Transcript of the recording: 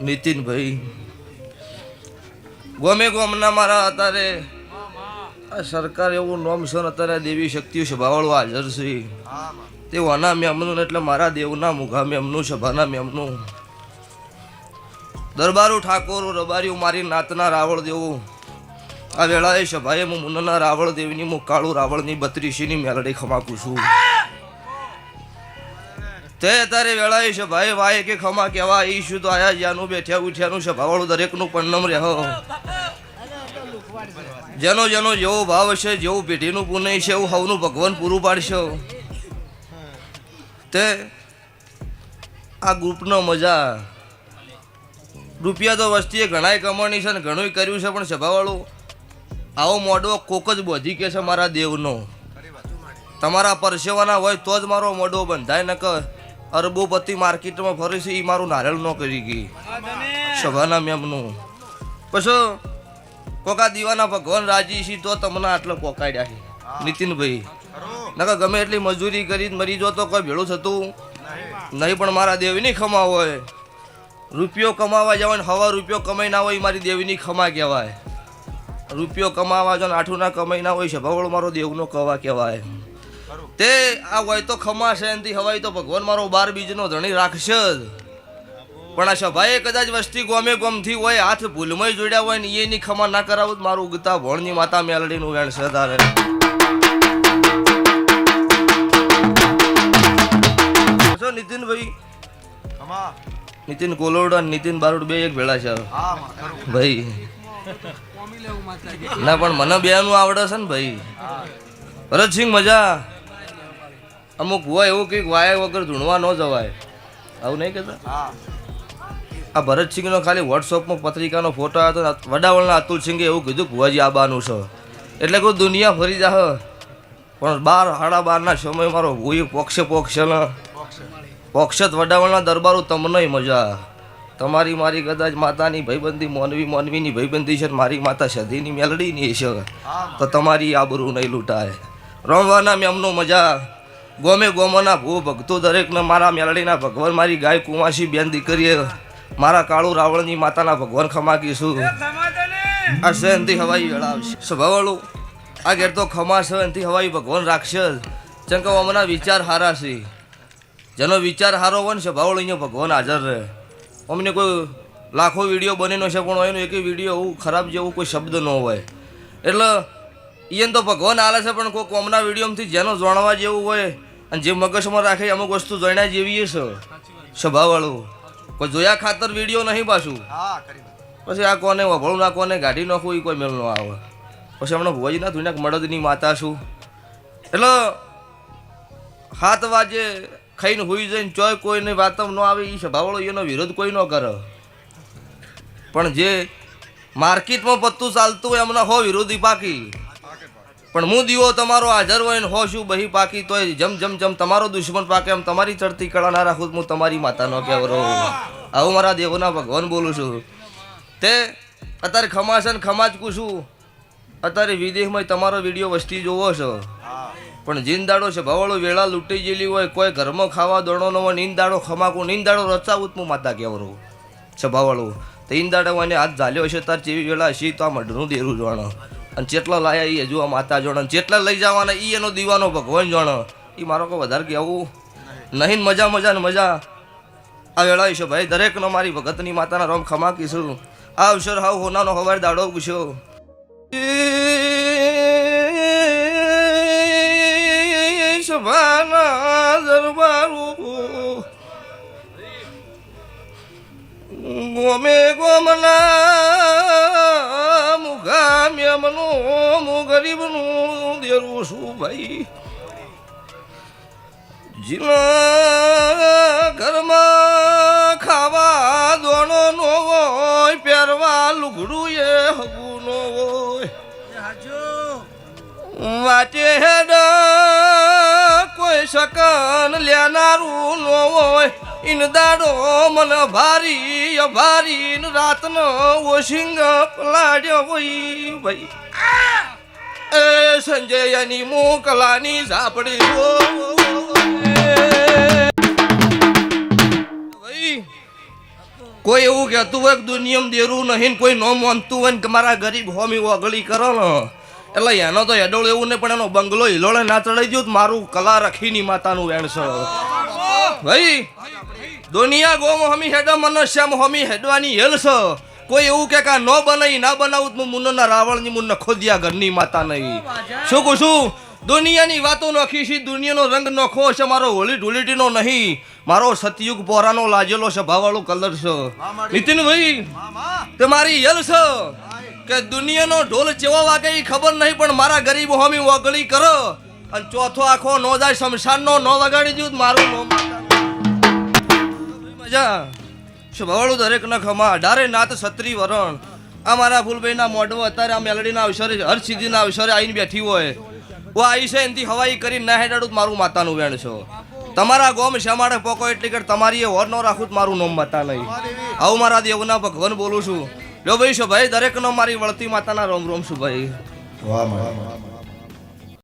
નીતિનભાઈ ગમે ગોમના મારા અત્યારે આ સરકાર એવું નોમ છે અત્યારે દેવી શક્તિઓ સભાવાળું હાજર છે. તે વના મેમનું એટલે મારા દેવના મુઘા મેમનું સભાના મેમનું દરબારું ઠાકોર રબારી મારી નાતના રાવળ દેવું. આ વેળાએ સભાએ હું મુનના રાવળ દેવની હું કાળું રાવળની, બત્રીસીની મેલડી ખમાકું છું. તે તારે વેળાએ ભાઈ, વાય કે ખમા કેવા ઈ શું તો આયા જ્યાંનું બેઠ્યા ઉઠ્યાનું સભાવાળું દરેકનું પન્નમ રહો જેનો જેનો જેવો ભાવ હશે જેવું પેઢીનું પુણ્ય છે, એવું હવનું ભગવાન પૂરું પાડશે તે આ ગ્રુપનો મજા. રૂપિયા તો વસ્તીએ ઘણાય કમાણી છે ને ઘણું કર્યું છે પણ સભાવાળું, આવો મોડો કોક જ બોધી કે છે મારા દેવનો. તમારા પરસેવાના હોય તો જ મારો મોઢો બંધાય ન કે અરબોપતિ માર્કેટમાં ફરે છે એ મારું નારેલ ન કરી ગઈ. સભાના મેમનું. પછી કોકા દીવાના ભગવાન રાજી છે, તો તમને આટલો કોકાડ્યા છે. નીતિનભાઈ, નકર ગમે એટલી મજૂરી કરી મરી જો તો કોઈ ભેળું થતું નહીં, પણ મારા દેવીની ખમા હોય. રૂપિયો કમાવા જવાય ને હવા રૂપિયો કમાઈ ના હોય મારી દેવીની ખમા કહેવાય. રૂપિયો કમાવા જો આઠું ના કમાઈ ના હોય, સભાવળો મારો દેવનો કવા કહેવાય. તે આ હોય તો ખમા એનથી હવાય તો ભગવાન મારો બાર બીજનો ધણી રાખશે જ. પણ આ સભાએ કદાચ વસ્તી ગોમે ગોમથી હોય હાથ ભૂલમાં જોડ્યા હોય ને એની ખમા ના કરાવું તો મારું ઉગતા ભણની માતા મેલડીનું વેણ છે તારે નીતિનભાઈ નીતિન કોલોડ અને નીતિન બારોડ બે એક ભેળા છે. ભાઈ. ના પણ મને બે નું આવડે છે ને ભાઈ. ભરતસિંહ મજા. અમુક હોય એવું કંઈક વાય વગર ધૂણવા ન જવાય. આવું નહીં કહેતા? આ ભરતસિંહનો ખાલી વોટ્સઅપમાં પત્રિકાનો ફોટો આવ્યો હતો વડાવળના અતુલ સિંઘે એવું કીધું ભુવાજી આબાનું છે. એટલે કોઈ દુનિયા ફરી જાહ. પણ બાર સાડા બારના સમય મારો ભૂઈ પોક્ષે પોક્ષે પોક્ષત વડાવળના દરબારો તમને મજા. તમારી મારી કદાચ માતાની ભાઈબંધી મોનવી મોનવીની ભાઈબંધી છે મારી માતા સધીની મેલડીની છે. તો તમારી આબરૂ નહીં લૂંટાય. રમવાના મેમનો મજા. ગોમે ગોમના ભૂ ભક્તો દરેકને મારા મેલડીના ભગવાન મારી ગાય કુમાસી બેન દીકરીએ મારા કાળુ રાવણની માતાના ભગવાન ખમાકીશું આ સહનથી હવાઈ વેળાવશે સ્વભાવવાળું આ ઘેર તો ખમા સહનથી હવાઈ ભગવાન રાખશે જેમ કે અમના વિચાર હારા છે. જેનો વિચાર હારો હોય ને સ્વભાવવાળો અહીંયા ભગવાન હાજર રહે. અમને કોઈ લાખો વીડિયો બનેલો છે પણ એનો એક વીડિયો એવું ખરાબ જેવું કોઈ શબ્દ ન હોય. એટલે એને તો ભગવાન આલે છે પણ કોઈ કોમના વિડીયોમાંથી જેનો જાણવા જેવું હોય અને જે મગજમાં રાખે અમુક વસ્તુ જાણ્યા જેવી છે. સ્વભાવવાળું. કોઈ જોયા ખાતર વીડિયો નહીં પાછું. પછી આ કોને વભળું ના કોને ગાડી નાખું એ કોઈ મેળ ન આવે. પછી હમણાં ભુવાજીના ધુના મળદની માતા છું. એટલે હાથ વાજે ખાઈને હોઈ જઈને ચોય કોઈને વાતમ ન આવે એ સ્વભાવવાળો એનો વિરોધ કોઈ ન કરે. પણ જે માર્કેટમાં પત્તું ચાલતું હોય એમના હો વિરોધી પાકી. પણ હું દીવો તમારો હાજર હોય હો શું બહી પાકી તોય જમ જમ જમ તમારો દુશ્મન પાકે એમ તમારી ચડતી કળા ના રાખું હું તમારી માતાનો કહેવરો આવું મારા દેવોના ભગવાન બોલું છું. તે અત્યારે ખમા ખમાચકું છું અત્યારે વિદેશમાં તમારો વીડિયો વસ્તી જોવો છો. પણ જીનદાડો છે, ભવાળો વેળા લૂંટી ગયેલી હોય, કોઈ ઘરમાં ખાવા દોડો ન હોય નીંદાડો ખમાકું નીંદાડો રચાવું હું માતા કહેવરો છે, ભવાળો. તો ઈંદાડો અને હાથ ઝાલ્યો છે તાર જેવી વેળા હશે, તો આ મઢનું દેરું જોણો અને જેટલા લાયા એ હજુ આ માતા જોડે. જેટલા લઈ જવાના એ એનો દીવાનો ભગવાન જોણ. એ મારો કોઈ વધારે કહેવું નહીં. મજા મજા ને મજા. આ વેળા છે ભાઈ. દરેકનો મારી ભગતની માતાના રોમ ખમા કીશું આ અવસર હાવ હોનાનો હવાર દાડો પૂછ્યો ગોમે ગોમના મેમનું મુ ગરીબનું દેરું છું ભાઈ. જીના ઘરમાં ખાવા દોણો નો હોય પહેરવા લુગડું એ હગું નો હોય. વાટે હેડ કોઈ શકન લેનારું નો હોય. ઇન દાડો મન ભારી ભારી રાતનો ઓશિંગ પલાડ્યો હોય ભાઈ. એ સંજયની મોકલાની ઝાપડી ભાઈ, કોઈ એવું કહેતું હોય કે દુનિયમ દેરું નહીં કોઈ ન માનતું હોય ને મારા ગરીબ હોમી ઓગળી કરો ને. એટલે એનો તો એડોળ એવું નહીં, પણ એનો બંગલો હિલોળે ના ચડાઈ ગયો મારું કલા રખીની માતાનું વેણ ભાઈ દુનિયા ગોમ હમી હેડો મને શ્યામ હમી હેડવાની હેલ છે કોઈ એવું કે કા ન બનાવી ના બનાવું તો મુન્નના રાવણની મુન્ન ખોદિયા ઘરની માતા નહીં. શું કહું છું? દુનિયાની વાતો નોખી છે દુનિયાનો રંગ નોખો છે મારો હોળી ઢુલીટીનો નહીં. મારો સતયુગ પોરાનો લાજેલો છે ભાવાળો કલર છે. નીતિનભાઈ તે મારી યલ છે કે દુનિયાનો ઢોલ ચેવો વાગે એ ખબર નહીં પણ મારા ગરીબ હોમી વગળી કરો. અને ચોથો આખો નો જાય શમશાનનો નો વગાડી દઉં મારું નો મજા સ્વભાવળું દરેક ખમા અઢારે નાત સત્રી વરણ. આ મારા ફૂલભાઈના મોઢો અત્યારે આ મેલડીના અવસરે હરસિદ્ધિના અવસરે આવીને બેઠી હોય. હું આવી છે, એનથી હવાઈ કરી ના હેડાડું મારું માતાનું વેણ છો. તમારા ગોમ શ્યામાડે પોકો એટલી કે તમારી હોર ન રાખું જ મારું નોમ માતા નહીં. આવું મારા દેવના ભગવાન બોલું છું. લો ભાઈ શો ભાઈ દરેકનો મારી વળતી માતાના રોમ રોમ છું ભાઈ. વાહ મારા